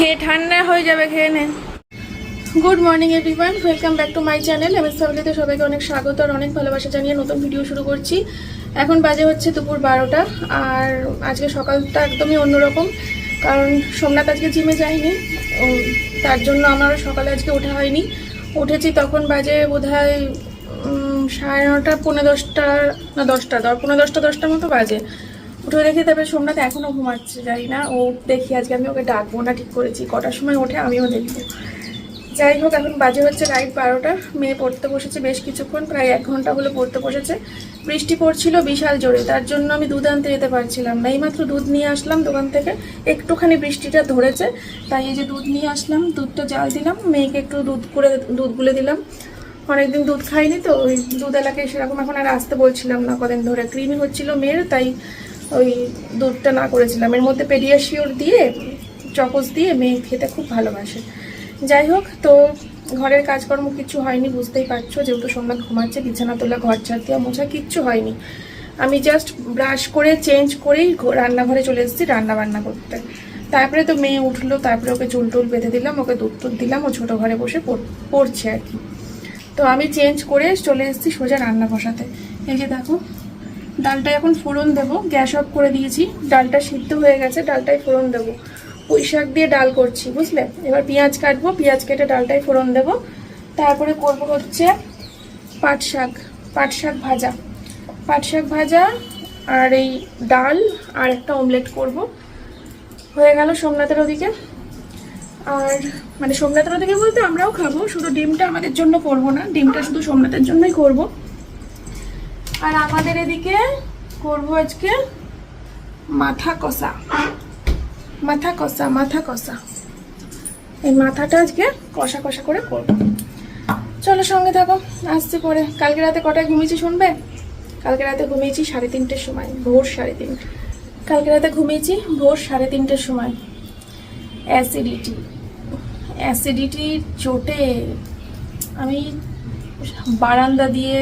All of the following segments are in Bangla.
খেয়ে ঠান্ডা হয়ে যাবে, খেয়ে নে। Good morning everyone welcome back to my channel M S ফ্যামিলিতে সবাইকে অনেক স্বাগত আর অনেক ভালোবাসা জানিয়ে নতুন ভিডিও শুরু করছি। এখন বাজে হচ্ছে দুপুর বারোটা আর আজকে সকালটা একদমই অন্যরকম, কারণ সোমনাথ আজকে জিমে যায়নি। তার জন্য আমার সকালে আজকে ওঠা হয়নি। উঠেছি তখন বাজে বোধ হয় সাড়ে নটা, পৌনে দশটা, না দশটা, দশ, পৌনে দশটা, দশটার মতো বাজে। উঠে দেখি তারপরে সোমনাথ এখনও ঘুমাচ্ছে যাই না। ও দেখি আজকে আমি ওকে ডাকবো না, ঠিক করেছি। কটার সময় ওঠে, আমিও দেখব। যাই হোক, এখন বাজে হচ্ছে রাইট বারোটা। মেয়ে পড়তে বসেছে বেশ কিছুক্ষণ, প্রায় এক ঘণ্টা হলো পড়তে বসেছে। বৃষ্টি পড়ছিল বিশাল জোরে, তার জন্য আমি দুধ আনতে যেতে পারছিলাম না। এইমাত্র দুধ নিয়ে আসলাম দোকান থেকে। একটুখানি বৃষ্টিটা ধরেছে, তাই এই যে দুধ নিয়ে আসলাম, দুধটা জাল দিলাম। মেয়েকে একটু দুধ করে, দুধ গুলে দিলাম। অনেকদিন দুধ খাইনি তো, ওই দুধ এলাকায় সেরকম এখন আর আসতে বলছিলাম না কদিন ধরে। ক্রিমি হচ্ছিল মেয়ের, তাই ওই দুধটা না করেছিলাম। এর মধ্যে পেডিয়াশিওর দিয়ে, চকোস দিয়ে মেয়ে খেতে খুব ভালোবাসে। যাই হোক, তো ঘরের কাজকর্ম কিছু হয়নি, বুঝতেই পারছ, যেহেতু সোমনাথ ঘুমাচ্ছে, বিছানা তোলা, ঘর ছাড় দেওয়া, মোছা কিচ্ছু হয়নি। আমি জাস্ট ব্রাশ করে চেঞ্জ করেই রান্নাঘরে চলে এসেছি রান্না বান্না করতে। তারপরে তো মেয়ে উঠল, তারপরে ওকে চুল টুল বেঁধে দিলাম, ওকে দুধ টুধ দিলাম, ও ছোটো ঘরে বসে পড়ছে আর কি। তো আমি চেঞ্জ করে চলে এসেছি সোজা রান্না বসাতে। এই যে দেখো ডালটা এখন ফোড়ন দেবো, গ্যাস অফ করে দিয়েছি, ডালটা সিদ্ধ হয়ে গেছে, ডালটাই ফোড়ন দেবো। পুঁই শাক দিয়ে ডাল করছি, বুঝলে? এবার পেঁয়াজ কাটবো, পেঁয়াজ কেটে ডালটাই ফোড়ন দেবো। তারপরে করব হচ্ছে পাট শাক পাট শাক ভাজা। পাট শাক ভাজা আর এই ডাল আর একটা অমলেট করব। হয়ে গেল সোমনাথের ওদিকে। আর মানে সোমনাথের ওদিকে বলতে আমরাও খাব, শুধু ডিমটা আমাদের জন্য করব না, ডিমটা শুধু সোমনাথের জন্যই করব। আর আমাদের এদিকে করব আজকে মাথা কষা। মাথা কষা মাথা কষা। এই মাথাটা আজকে কষা কষা করে করব। চলো সঙ্গে থাকো, আসছি পরে। কালকে রাতে কটায় ঘুমিয়েছি শুনবে? কালকে রাতে ঘুমিয়েছি সাড়ে তিনটের সময়, ভোর সাড়ে তিনটে কালকে রাতে ঘুমিয়েছি ভোর সাড়ে তিনটের সময়। অ্যাসিডিটি অ্যাসিডিটির চোটে। আমি বারান্দা দিয়ে,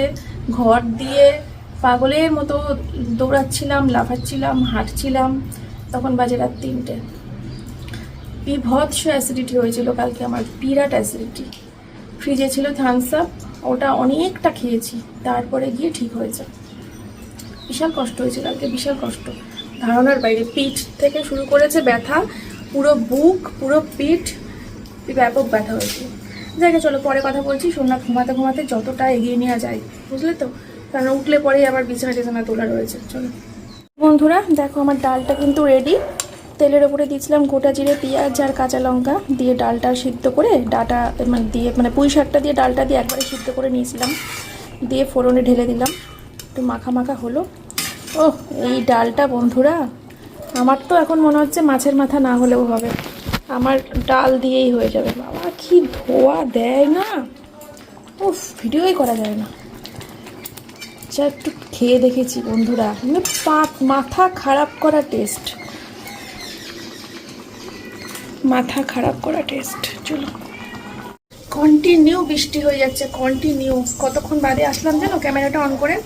ঘর দিয়ে পাগলের মতো দৌড়াচ্ছিলাম, লাফাচ্ছিলাম, হাঁটছিলাম, তখন বাজে রাত তিনটে। বিভৎস অ্যাসিডিটি হয়েছিল কালকে আমার, বিরাট অ্যাসিডিটি ফ্রিজে ছিল থামস আপ ওটা অনেকটা খেয়েছি, তারপরে গিয়ে ঠিক হয়েছে। বিশাল কষ্ট হয়েছে কালকে, বিশাল কষ্ট। ধারণার বাইরে পিঠ থেকে শুরু করেছে ব্যথা, পুরো বুক, পুরো পিঠ ব্যাপক ব্যথা হয়েছে। যাকে চলো পরে কথা বলছি, সোমনাথ ঘুমাতে ঘুমাতে যতটা এগিয়ে নেওয়া যায়, বুঝলে তো? কারণ উঠলে পরেই আবার বিছানা টিছানা তোলা রয়েছে, চলো। বন্ধুরা, দেখো আমার ডালটা কিন্তু রেডি তেলের ওপরে দিয়েছিলাম গোটা জিরে, পেঁয়াজ আর কাঁচা লঙ্কা দিয়ে ডালটা সিদ্ধ করে ডাটা মানে দিয়ে মানে পুঁই শাকটা দিয়ে ডালটা দিয়ে একবারে সিদ্ধ করে নিয়েছিলাম। দিয়ে ফোড়নে ঢেলে দিলাম। একটু মাখা মাখা হলো। ও এই ডালটা বন্ধুরা, আমার তো এখন মনে হচ্ছে মাছের মাথা না হলেও হবে। আমার ডাল দিয়েই হয়ে যাবে। বাবা, কি ধোয়া দেয় না। উফ, ভিডিওই করা যায় না। যা একটু খেয়ে দেখেছি বন্ধুরা। মানে মাথা খারাপ করা টেস্ট মাথা খারাপ করা টেস্ট চলো কন্টিনিউ বৃষ্টি হয়ে যাচ্ছে কন্টিনিউ কতক্ষণ বাদে আসলাম জানো, ক্যামেরাটা অন করে?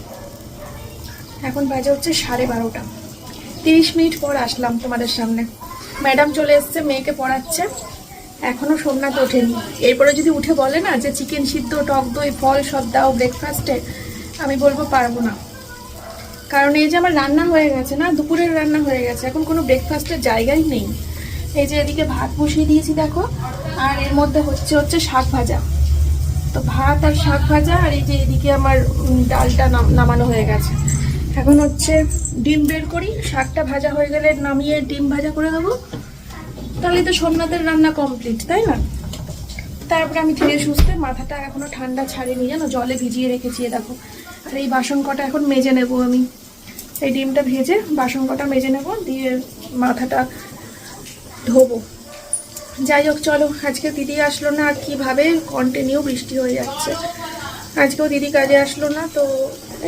এখন বাজে হচ্ছে সাড়ে বারোটা। তিরিশ মিনিট পর আসলাম তোমাদের সামনে। ম্যাডাম চলে এসছে, মেয়েকে পড়াচ্ছে। এখনও সোমনাথ ওঠেনি। এরপরে যদি উঠে বলে না যে চিকেন সিদ্ধ, টক দই, ফল সব দাও ব্রেকফাস্টে আমি বলব পারব না। কারণ এই যে আমার রান্না হয়ে গেছে না, দুপুরের রান্না হয়ে গেছে, এখন কোনো ব্রেকফাস্টের জায়গাই নেই। এই যে এদিকে ভাত বসিয়ে দিয়েছি দেখো, আর এর মধ্যে হচ্ছে হচ্ছে শাক ভাজা। তো ভাত আর শাক ভাজা, আর এই যে এদিকে আমার ডালটা নাম- নামানো হয়ে গেছে। এখন হচ্ছে ডিম বের করি, শাকটা ভাজা হয়ে গেলে নামিয়ে ডিম ভাজা করে দেবো। তাহলে তো সোমনাথের রান্না কমপ্লিট তাই না? তারপরে আমি ধীরে সুস্থে, মাথাটা এখনও ঠান্ডা ছাড়িনি, জানো? জলে ভিজিয়ে রেখেছি দেখো। আর এই বাসন কটা এখন মেজে নেব আমি। এই ডিমটা ভেজে বাসন কটা মেজে নেব, দিয়ে মাথাটা ধোবো। যাই হোক, চলো, আজকে দিদি আসলো না, আর কীভাবে কন্টিনিউ বৃষ্টি হয়ে যাচ্ছে। আজকেও দিদি কাজে আসলো না, তো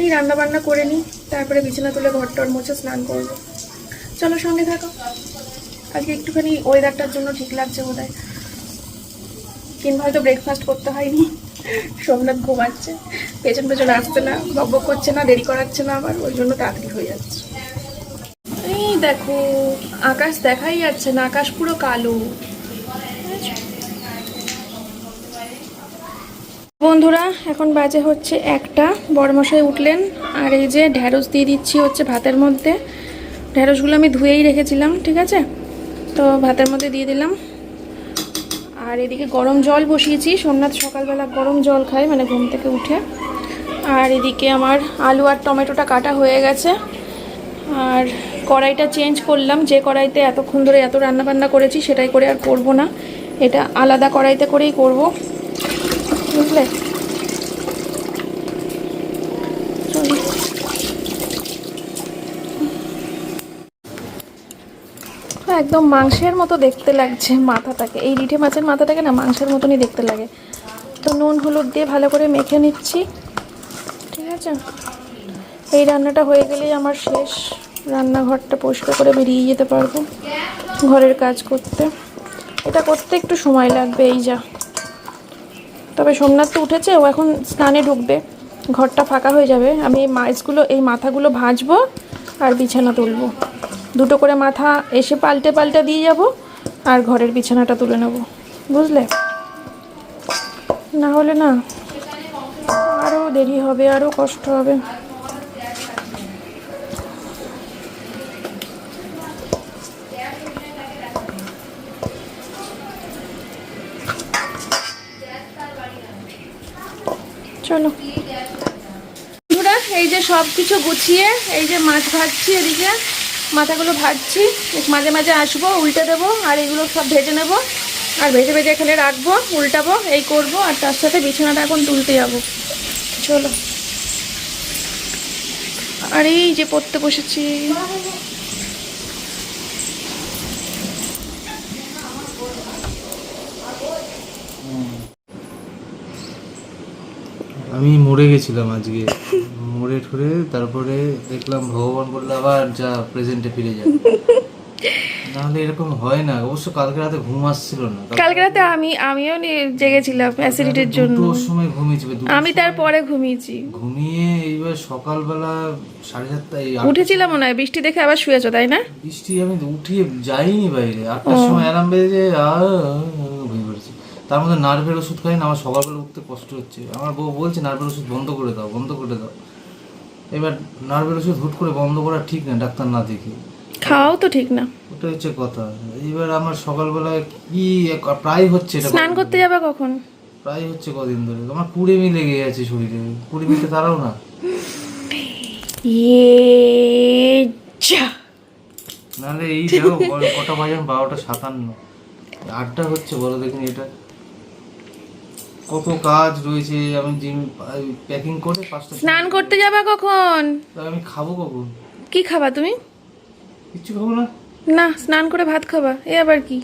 এই রান্না বান্না করে নিই, তারপরে বিছানা তুলে ঘর টর মুছে স্নান করব। চলো, সঙ্গে থাকো। আজকে একটুখানি ওয়েদারটার জন্য ঠিক লাগছে বোধ কিংবা হয়তো ব্রেকফাস্ট করতে হয়নি। সোমনাথ ঘুমাচ্ছে, পেছন পেছন আসছে না বকবক করছে না, দেরি করাচ্ছে না আবার, ওই জন্য তাড়াতাড়ি হয়ে যাচ্ছে। এই দেখো, আকাশ দেখাই যাচ্ছে না, আকাশ পুরো কালো। বন্ধুরা, এখন বাজে হচ্ছে একটা, বড়মশাই উঠলেন, আর এই যে ঢ্যাঁড়স দিয়ে দিচ্ছি হচ্ছে ভাতের মধ্যে। ঢ্যাঁড়সগুলো আমি ধুয়েই রেখেছিলাম, ঠিক আছে? তো ভাতের মধ্যে দিয়ে দিলাম। আর এদিকে গরম জল বসিয়েছি। সোমনাথ সকালবেলা গরম জল খায় মানে ঘুম থেকে উঠে। আর এদিকে আমার আলু আর টমেটোটা কাটা হয়ে গেছে। আর কড়াইটা চেঞ্জ করলাম। যে কড়াইতে এতক্ষণ ধরে এত রান্নাবান্না করেছি, সেটাই করে আর করব না। এটা আলাদা কড়াইতে করেই করব। বুঝলে? একদম মাংসের মতো দেখতে লাগছে মাথাটাকে। এই রিঠে মাছের মাথাটাকে না মাংসের মতনই দেখতে লাগে। তো নুন, হলুদ দিয়ে ভালো করে মেখে নিচ্ছি। ঠিক আছে? এই রান্নাটা হয়ে গেলেই আমার শেষ। রান্নাঘরটা পরিষ্কার করে বেরিয়ে যেতে পারব ঘরের কাজ করতে। এটা করতে একটু সময় লাগবে, এই যা। তবে সোমনাথ তো উঠেছে, ও এখন স্নানে ঢুকবে। ঘরটা ফাঁকা হয়ে যাবে। আমি এই মাছগুলো এই মাথাগুলো ভাজবো আর বিছানা তুলবো। দুটো করে মাথা এসে পাল্টে পাল্টে দিয়ে যাব আর ঘরের বিছানাটা তুলে নেব। বুঝলে? না হলে না আরও দেরি হবে আরও কষ্ট হবে। চলো। এই যে সব কিছু গুছিয়ে, এই যে মাছ ভাজছি এদিকে। মাথাগুলো ভাজছি, মাঝে মাঝে আসব, উল্টে দেবো, আর এগুলো সব ভেজে নেব। আর ভেজে ভেজে এখানে রাখব, উল্টাবো, এই করব, আর তার সাথে বিছানাটা এখন তুলতে যাব। চলো। আর এই যে পড়তে বসেছি। আমি মরে গেছিলাম আজকে। মরে ঠরে তারপরে দেখলাম ভগবান বলল আবার যা প্রেজেন্টে ফিরে যা। নাহলে এরকম হয় না। অবশ্য কালকে রাতে ঘুম আসছিল না। কালকে রাতে আমি আমিও জেগেছিলাম অ্যাসিডিটির জন্য দুটোর সময় ঘুমিয়েছি আমি তারপরে ঘুমিয়েছি। ঘুমিয়ে এইবার সকালবেলা সাড়ে সাতটা উঠেছিলাম মনে হয় বৃষ্টি দেখে আবার শুয়েছো তাই না? বৃষ্টি আমি উঠিয়ে যাইনি বাইরে। আটটার সময় অ্যালার্ম বেজে পড়েছি তার মধ্যে নার্ভের ওষুধ খাই না আমার সকালবেলা উঠতে কষ্ট হচ্ছে। আমার বউ বলছে নার্ভের ওষুধ বন্ধ করে দাও বন্ধ করে দাও। এবার নার্ভের ওষুধ হুট করে বন্ধ করা ঠিক না ডাক্তার না দেখে। খাওয়াও তো ঠিক না। ওটা হচ্ছে কথা। এইবার আমার সকালবেলায় কি প্রায় হচ্ছে এটা স্নান করতে যাবে কখন? প্রায় হচ্ছে কদিন ধরে। আমার কুড়েমি লেগে গেছে শরীরে। কুড়েমিতে তারাও না। ইয়ে যা। নাহলে এই দেখো কটা বাজে বারোটা সাতান্ন। আটটা হচ্ছে বলো দেখুন এটা। কত কাজ রয়েছে আমি জিম প্যাকিং করে পাঁচটা স্নান করতে যাবে কখন? আমি খাব কখন? কি খাবা তুমি? কিচ্ছু খাব না। না স্নান করে ভাত খাবা এ আবার কি?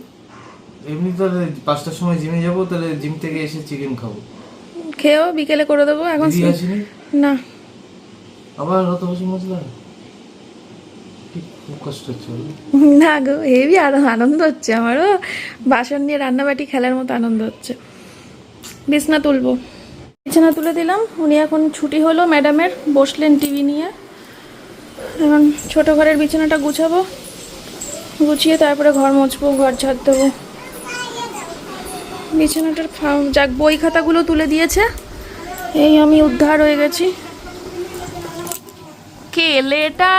এমনি তো পাঁচটার সময় জিমে যাব তাহলে জিম থেকে এসে চিকেন খাব। খেয়েও বিকেলে করে দেবো এখন না। আবার অত বেশি মশলা। না গো হেভি আরও আনন্দ হচ্ছে আমারও। বাসন নিয়ে রান্নাবাটি খেলার মতো আনন্দ হচ্ছে। বিছনা তুলবো। বিছানা তুলে দিলাম। উনি এখন ছুটি হলো ম্যাডামের। বসলেন টিভি নিয়ে। এখন ছোট ঘরের বিছানাটা গুছাবো। গুছিয়ে তারপরে ঘর মুছবো, ঘর ঝাড় দেবো। বিছানাটার যাক, বই খাতাগুলো তুলে দিয়েছে। এই আমি উদ্ধার হয়ে গেছি। কেলেটা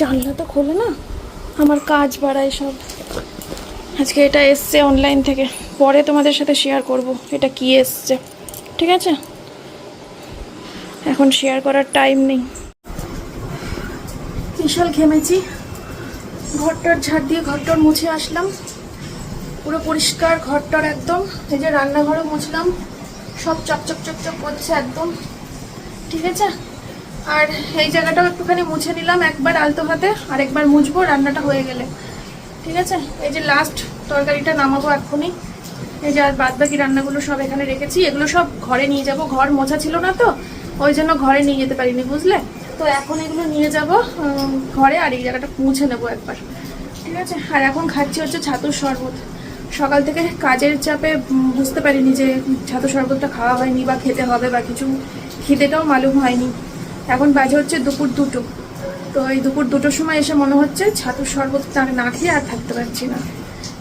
জানলা তো খোলে না, আমার কাজ বাড়ায় সব। আজকে এটা এসছে অনলাইন থেকে, পরে তোমাদের সাথে শেয়ার করব, এটা কি এসছে, ঠিক আছে? এখন শেয়ার করার টাইম নেই। বিশাল ঘেমেছি, ঘরটার ঝাড় দিয়ে ঘরটার মুছে আসলাম, পুরো পরিষ্কার ঘরটার একদম, এই যে রান্নাঘরও মুছলাম, সব চকচক চকচক করছে একদম, ঠিক আছে? আর এই জায়গাটাও একটুখানি মুছে নিলাম, একবার আলতো হাতে, আর একবার মুছবো, রান্নাটা হয়ে গেলে। ঠিক আছে? এই যে লাস্ট তরকারিটা নামাবো এক্ষুনি। এই যে আর বাদ বাকি রান্নাগুলো সব এখানে রেখেছি। এগুলো সব ঘরে নিয়ে যাব। ঘর মোছা ছিল না তো, ওই জন্য ঘরে নিয়ে যেতে পারিনি, বুঝলে? তো এখন এগুলো নিয়ে যাব ঘরে, আর এই জায়গাটা মুছে নেব একবার। ঠিক আছে? আর এখন খাচ্ছি হচ্ছে ছাতুর শরবত। সকাল থেকে কাজের চাপে বুঝতে পারিনি যে ছাতুর শরবতটা খাওয়া হয়নি বা খেতে হবে বা কিছু। খিদেটাও মালুম হয়নি। এখন বাজে হচ্ছে দুপুর দুটো। তো এই দুপুর দুটোর সময় এসে মনে হচ্ছে ছাতুর শরবতটা না খেয়ে আর থাকতে পারছি না।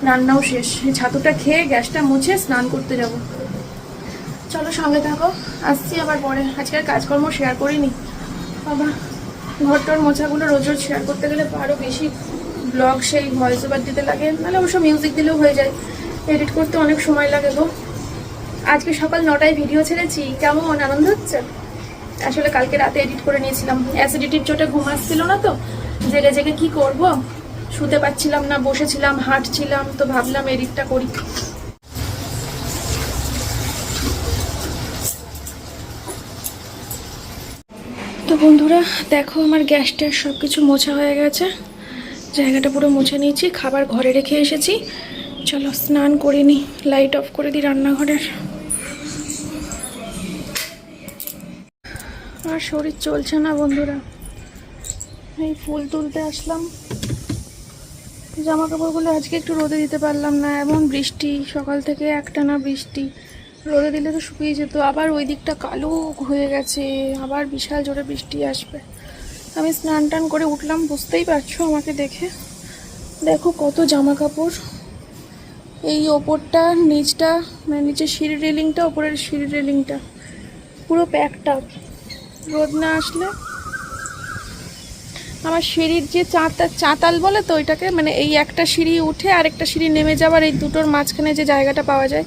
রান্নাও শেষ। ছাতুটা খেয়ে গ্যাসটা মুছে স্নান করতে যাব। চলো সঙ্গে থাকো। আসছি আবার পরে। আজকের কাজকর্ম শেয়ার করিনি। বাবা, ঘরটার মোছাগুলো রোজ রোজ শেয়ার করতে গেলে আরও বেশি ব্লগ সেই ভয়েস ওভার দিতে লাগে। নাহলে অবশ্য মিউজিক দিলেও হয়ে যায়। এডিট করতে অনেক সময় লাগে গো। আজকে সকাল নটায় ভিডিও ছেড়েছি। কেমন? আনন্দ হচ্ছে? আসলে কালকে রাতে এডিট করে নিয়েছিলাম। অ্যাসিডিটির চোটে ঘুম আসছিল না তো, জেগে জেগে কি করব? শুতে পারছিলাম না, বসেছিলাম, হাঁটছিলাম, তো ভাবলাম এডিটটা করি। তো বন্ধুরা, দেখো আমার গ্যাস ট্যাস সব কিছু মোছা হয়ে গেছে। জায়গাটা পুরো মুছে নিয়েছি, খাবার ঘরে রেখে এসেছি। চলো স্নান করে লাইট অফ করে দিই রান্নাঘরের। আর শরীর চলছে না বন্ধুরা। এই ফুল তুলতে আসলাম। জামা কাপড়গুলো আজকে একটু রোদে দিতে পারলাম না এমন বৃষ্টি, সকাল থেকে একটানা বৃষ্টি। রোদে দিলে তো শুকিয়ে যেত, আবার ওই দিকটা কালো হয়ে গেছে, আবার বিশাল জোরে বৃষ্টি আসবে। আমি স্নান টান করে উঠলাম, বুঝতেই পারছ আমাকে দেখে। দেখো কত জামা কাপড় এই ওপরটা, নিচটা মানে নিচের সিঁড়ি রেলিংটা, ওপরের সিঁড়ি রেলিংটা, পুরো প্যাকটা। রোদ না আসলে? আমার সিঁড়ির যে চাঁতা চাতাল বলে তো ওইটাকে মানে এই একটা সিঁড়ি উঠে আর একটা সিঁড়ি নেমে যাওয়ার এই দুটোর মাঝখানে যে জায়গাটা পাওয়া যায়,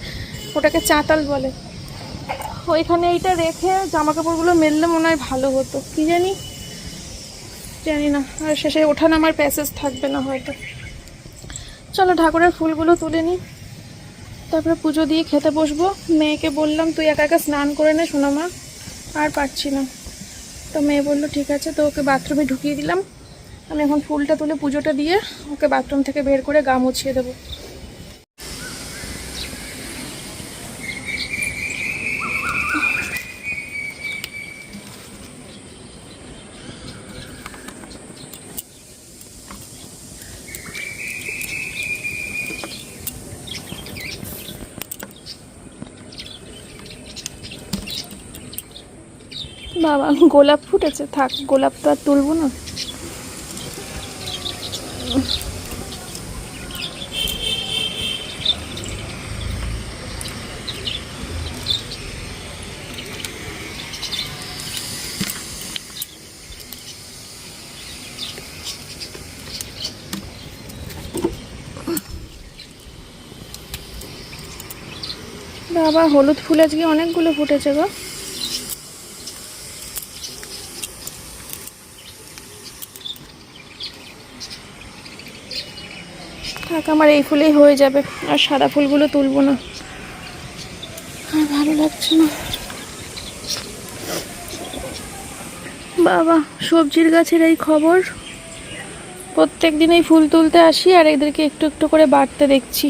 ওটাকে চাতাল বলে। ওইখানে এইটা রেখে জামা কাপড়গুলো মেললে মনে হয় ভালো হতো। কি জানি? জানি না। আর শেষে ওঠানো আমার প্যাসেজ থাকবে না হয়তো। চলো ঠাকুরের ফুলগুলো তুলে নিই তারপরে পুজো দিয়ে খেতে বসবো। মেয়েকে বললাম, তুই একা একা স্নান করে নে সোনামা। আর পারছি না। তো মেয়ে বলল, ঠিক আছে, তো ওকে বাথরুমে ঢুকিয়ে দিলাম। আমি এখন ফুলটা তুলে পুজোটা দিয়ে ওকে বাথরুম থেকে বের করে গা মুছিয়ে দেবো। বাবা, গোলাপ ফুটেছে। থাক, গোলাপ তো আর তুলবো না। বাবা, হলুদ ফুল আজকে অনেকগুলো ফুটেছে গো। আমার এই ফুলেই হয়ে যাবে। আর সাদা ফুলগুলো তুলবো না। আর ভালো লাগছে না। বাবা, সবজির গাছের এই খবর? প্রত্যেক দিন এই ফুল তুলতে আসি আর এদেরকে একটু একটু করে বাড়তে দেখছি।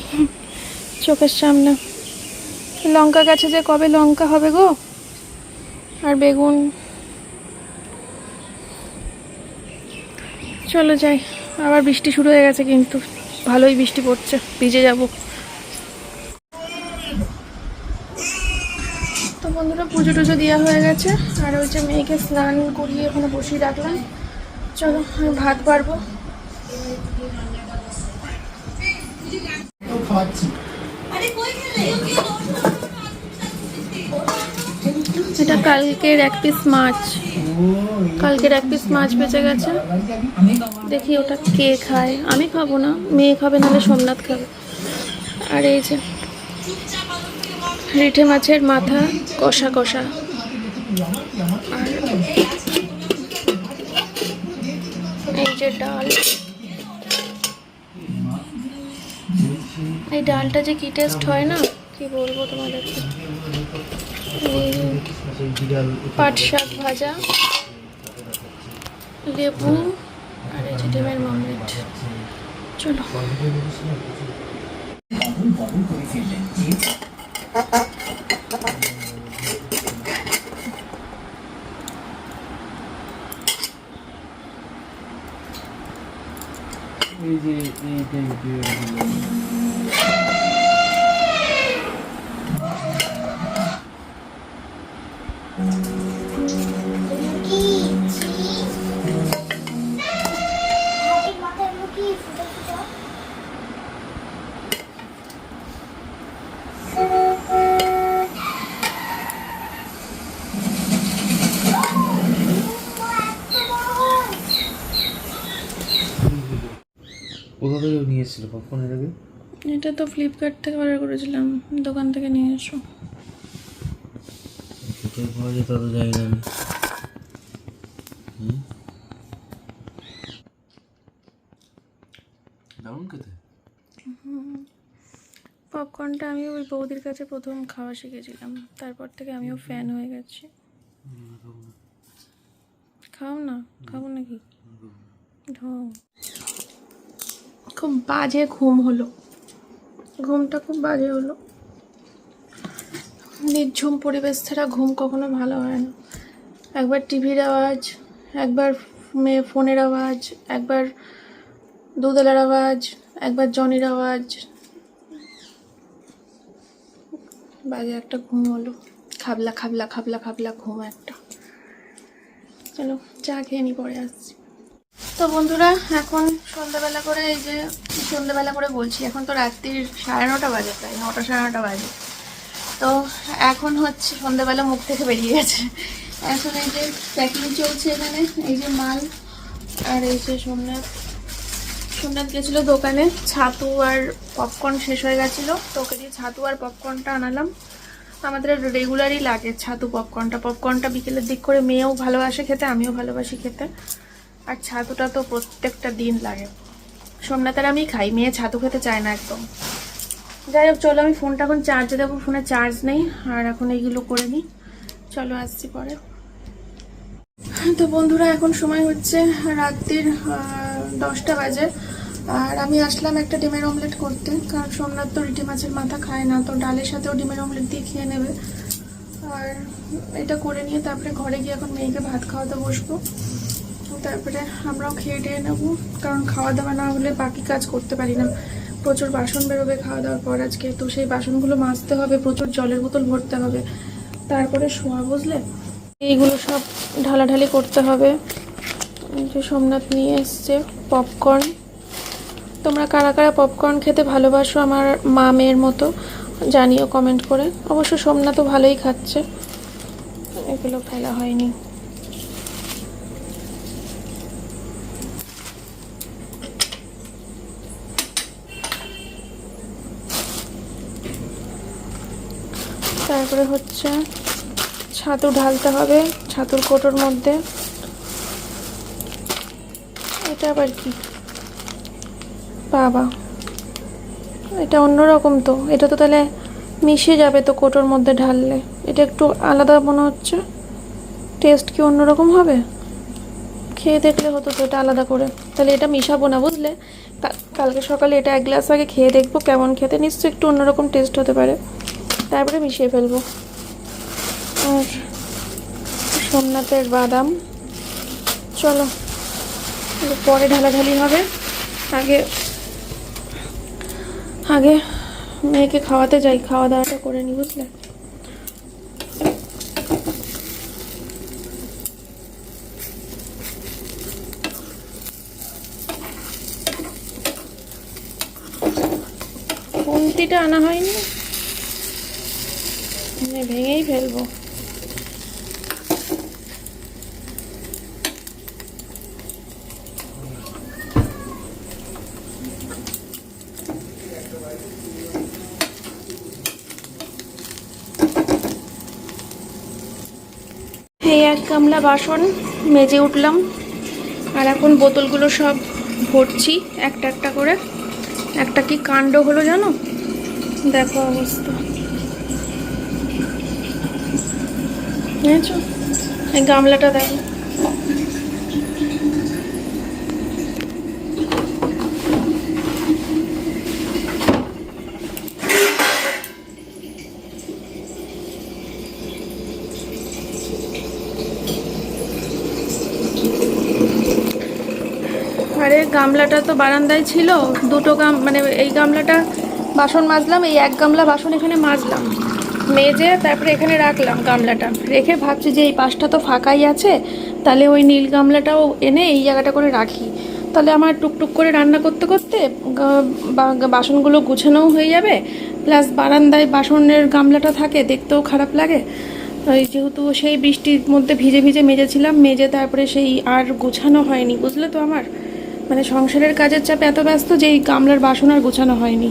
চোখের সামনে। লঙ্কা গাছে যে কবে লঙ্কা হবে গো? আর বেগুন? চলো যাই, আবার বৃষ্টি শুরু হয়ে গেছে কিন্তু। ভালোই বৃষ্টি পড়ছে, ভিজে যাব। তো বন্ধুরা পুজো টুজো দেওয়া হয়ে গেছে, আর ওই যে মেয়েকে স্নান করিয়ে ওখানে বসিয়ে রাখলাম। চলো, আমি ভাত পারব এটা কালকের এক পিস মাছ। কালকের এক পিস মাছ বেঁচে গেছে। দেখি ওটা কে খায়। আমি খাব না, মেয়ে খাবে, নাহলে সোমনাথ খাবে। আর এই যে রিঠে মাছের মাথা কষা কষা। আর এই যে ডাল। এই ডালটা যে কি টেস্ট হয় না? কি বলব তোমাদেরকে? পাট শাক ভাজা লেবু আর এই যে মামলেট। চলো। এই যে এইটাই এর আগে? এটা তো ফ্লিপকার্ট থেকে অর্ডার করেছিলাম। দোকান থেকে নিয়ে এসো। কোথায় পাওয়া যায় তা তো জানি না আমি? দারুণ খেতে। পপকর্নটা আমি ওই বৌদির কাছে প্রথম খাওয়া শিখেছিলাম। তারপর থেকে আমিও ফ্যান হয়ে গেছি। খাও না? খাব নাকি? ঢং। খুব বাজে ঘুম হলো। ঘুমটা খুব বাজে হলো। নির্ঝুম পরিবেশ ছাড়া ঘুম কখনো ভালো হয় না। একবার টিভির আওয়াজ, একবার মেয়ে ফোনের আওয়াজ, একবার দুধেলার আওয়াজ, একবার জনির আওয়াজ। বাজে একটা ঘুম হলো। খাবলা খাবলা খাবলা খাবলা ঘুম একটা। চলো চা খেয়ে নি, পরে আসছি। তো বন্ধুরা, এখন সন্ধ্যাবেলা করে এই যে সন্ধ্যাবেলা করে বলছি, এখন তো রাত্রির সাড়ে নটা বাজে প্রায়, নটা সাড়ে নটা বাজে। তো এখন হচ্ছে সন্ধ্যাবেলা মুখ থেকে বেরিয়ে গেছে। এখন এই যে প্যাকিং চলছে এখানে, এই যে মাল আর এই যে সোমনাথ। সোমনাথ গেছিল দোকানে, ছাতু আর পপকর্ন শেষ হয়ে গেছিল, তো ওকে দিয়ে ছাতু আর পপকর্নটা আনালাম। আমাদের রেগুলারই লাগে ছাতু পপকর্নটা পপকর্নটা বিকেলের দিক করে মেয়েও ভালোবাসে খেতে, আমিও ভালোবাসি খেতে। আর ছাতুটা তো প্রত্যেকটা দিন লাগে। সোমনাথের আমি খাই, মেয়ে ছাতু খেতে চায় না একদম। যাই হোক, চলো আমি ফোনটা এখন চার্জে দেবো, ফোনে চার্জ নেই, আর এখন এইগুলো করে নিই। চলো আসছি পরে। তো বন্ধুরা, এখন সময় হচ্ছে রাত্রির দশটা বাজে। আর আমি আসলাম একটা ডিমের অমলেট করতে, কারণ সোমনাথ তো রিটি মাছের মাথা খায় না, তো ডালের সাথেও ডিমের অমলেট দিয়ে খেয়ে নেবে। আর এটা করে নিয়ে তারপরে ঘরে গিয়ে এখন মেয়েকে ভাত খাওয়াতে বসবো। তারপরে আমরাও খেয়ে টেয়ে নেব। কারণ খাওয়া দাওয়া না হলে বাকি কাজ করতে পারি না। প্রচুর বাসন বেরোবে খাওয়া দাওয়ার পর আজকে। তো সেই বাসনগুলো মাজতে হবে, প্রচুর জলের বোতল ভরতে হবে। তারপরে শোয়া বুঝলে? এইগুলো সব ঢালাঢালি করতে হবে। যে সোমনাথ নিয়ে এসছে পপকর্ন। তোমরা কারা কারা পপকর্ন খেতে ভালোবাসো আমার মা মেয়ের মতো, জানিও কমেন্ট করে। অবশ্য সোমনাথও ভালোই খাচ্ছে। এগুলো ফেলা হয়নি। তারপরে হচ্ছে ছাতু ঢালতে হবে, ছাতুর কোটোর মধ্যে। এটা আবার কি? বাবা, এটা অন্যরকম তো, এটা তো তাহলে মিশে যাবে তো কোটোর মধ্যে ঢাললে। এটা একটু আলাদা মনে হচ্ছে। টেস্ট কি অন্যরকম হবে? খেয়ে দেখলে হতো তো এটা আলাদা করে। তাহলে এটা মিশাবো না বুঝলে? কালকে সকালে এটা এক গ্লাস আগে খেয়ে দেখব কেমন খেতে। নিশ্চয়ই একটু অন্যরকম টেস্ট হতে পারে। তারপরে মিশিয়ে ফেলব। আর সোমনাথের বাদাম। চলো পরে ঢালাঢালি হবে। আগে আগে মেয়েকে খাওয়াতে যাই, খাওয়া দাওয়াটা করে নি, বুঝলে? খুন্তিটা আনা হয়নি? মানে ভেঙেই ফেলব। এই এক গামলা বাসন মেজে উঠলাম। আর এখন বোতলগুলো সব ভরছি একটা একটা করে। একটা কি কাণ্ড হলো জানো? দেখো অবস্থা। এই গামলাটা দেখো। আরে, গামলাটা তো বারান্দায় ছিল। দুটো গাম মানে এই গামলাটা বাসন মাজলাম, এই এক গামলা বাসন এখানে মাজলাম। মেজে তারপরে এখানে রাখলাম গামলাটা। রেখে ভাবছি যে এই পাশটা তো ফাঁকাই আছে, তাহলে ওই নীল গামলাটাও এনে এই জায়গাটা করে রাখি। তাহলে আমার টুকটুক করে রান্না করতে করতে বাসনগুলো গুছানোও হয়ে যাবে, প্লাস বারান্দায় বাসনের গামলাটা থাকে, দেখতেও খারাপ লাগে। ওই যেহেতু সেই বৃষ্টির মধ্যে ভিজে ভিজে মেজেছিলাম, মেজে তারপরে সেই আর গোছানো হয়নি, বুঝলে তো আমার? মানে সংসারের কাজের চাপে এত ব্যস্ত যে এই গামলার বাসন আর গোছানো হয়নি।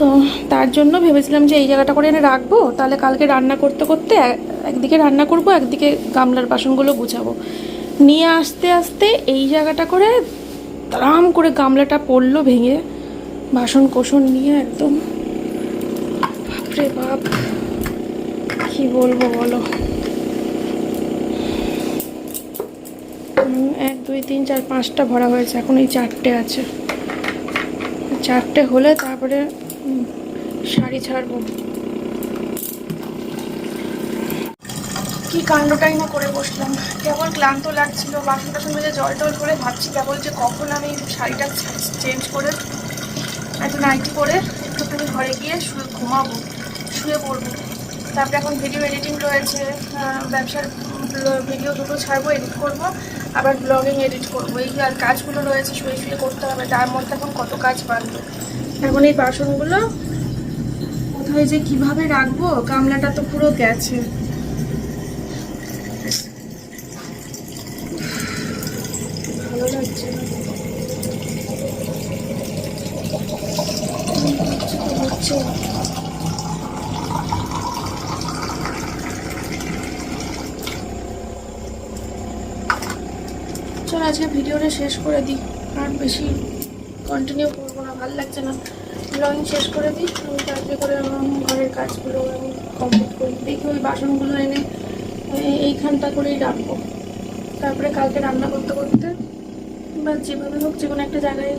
তো তার জন্য ভেবেছিলাম যে এই জায়গাটা করে এনে রাখব। তাহলে কালকে রান্না করতে করতে একদিকে রান্না করব, একদিকে গামলার বাসনগুলো গুছাবো। নিয়ে আসতে আসতে এই জায়গাটা করে তারাম করে গামলাটা পড়ল ভেঙে। বাসন কোসন নিয়ে একদম বাপরে বাপ। কি বলব বলো? এক, দুই, তিন, চার, পাঁচটা ভরা হয়েছে। এখন এই চারটে আছে। চারটে হলে তারপরে শাড়ি ছাড়বো। কি কাণ্ডটাই না করে বসলাম। কেবল ক্লান্ত লাগছিল বাসন টাসন মেজে জল টল করে ভাবছি কেবল যে কখন আমি শাড়িটা চেঞ্জ করে একটা নাইটি পরে একটুখানি ঘরে গিয়ে শুয়ে ঘুমাবো, শুয়ে পড়ব। তারপরে এখন ভিডিও এডিটিং রয়েছে ব্যবসার ভিডিও দুটো ছাড়বো এডিট করব, আবার ব্লগিং এডিট করব। এই আর কাজগুলো রয়েছে, শুয়ে শুয়ে করতে হবে, তার মধ্যে এখন কত কাজ বাড়বে এখন এই বাসনগুলো কোথায় যে কীভাবে রাখব? গামলাটা তো পুরো গেছে। চল আজকে ভিডিওটা শেষ করে দিই, আর বেশি কন্টিনিউ ভালো লাগছে না। ব্লগিং শেষ করে দিই, আমি তাড়াতাড়ি করে আমার ঘরের কাজগুলো আমি কমপ্লিট করি। দেখি ওই বাসনগুলো এনে এইখানটা করেই রাখব। তারপরে কালকে রান্না করতে করতে বা যেভাবে হোক যে কোনো একটা জায়গায়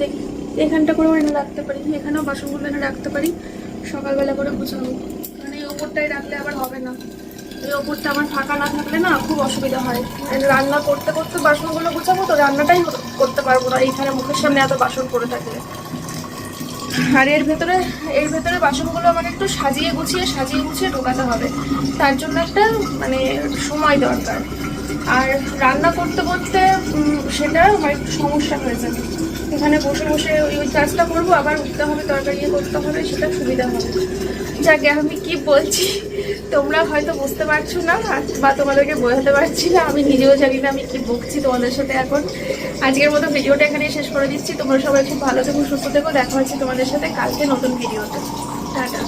দেখি। এখানটা করেও এনে রাখতে পারি, এখানেও বাসনগুলো এনে রাখতে পারি। সকালবেলা করে গুছাবো। কারণ এই ওপরটাই রাখলে আবার হবে না। ওপরটা আমার ফাঁকা না থাকলে না খুব অসুবিধা হয়। রান্না করতে করতে বাসনগুলো গুছাবো তো রান্নাটাই করতে পারব না, এইখানে মুখের সামনে এত বাসন পড়ে থাকলে। আর এর ভেতরে এর ভেতরে বাসনগুলো আমাকে একটু সাজিয়ে গুছিয়ে সাজিয়ে গুছিয়ে ঢোকাতে হবে। তার জন্য একটা মানে সময় দরকার। আর রান্না করতে করতে সেটা আমার একটু সমস্যা হয়ে যাবে। এখানে বসে বসে ওই কাজটা করব, আবার উঠতে হবে, তরকারি করতে হবে, সেটা সুবিধা হবে। যাকে, আমি কি বলছি? তোমরা হয়তো বুঝতে পারছ না, বা তোমাদেরকে বোঝাতে পারছি না, আমি নিজেও জানি না আমি কি বকছি তোমাদের সাথে এখন। আজকের মতো ভিডিওটা এখানে শেষ করে দিচ্ছি। তোমরা সবাই খুব ভালো থেকো, সুস্থ থেকো, দেখা হচ্ছে তোমাদের সাথে কালকে নতুন ভিডিওতে। টাটা।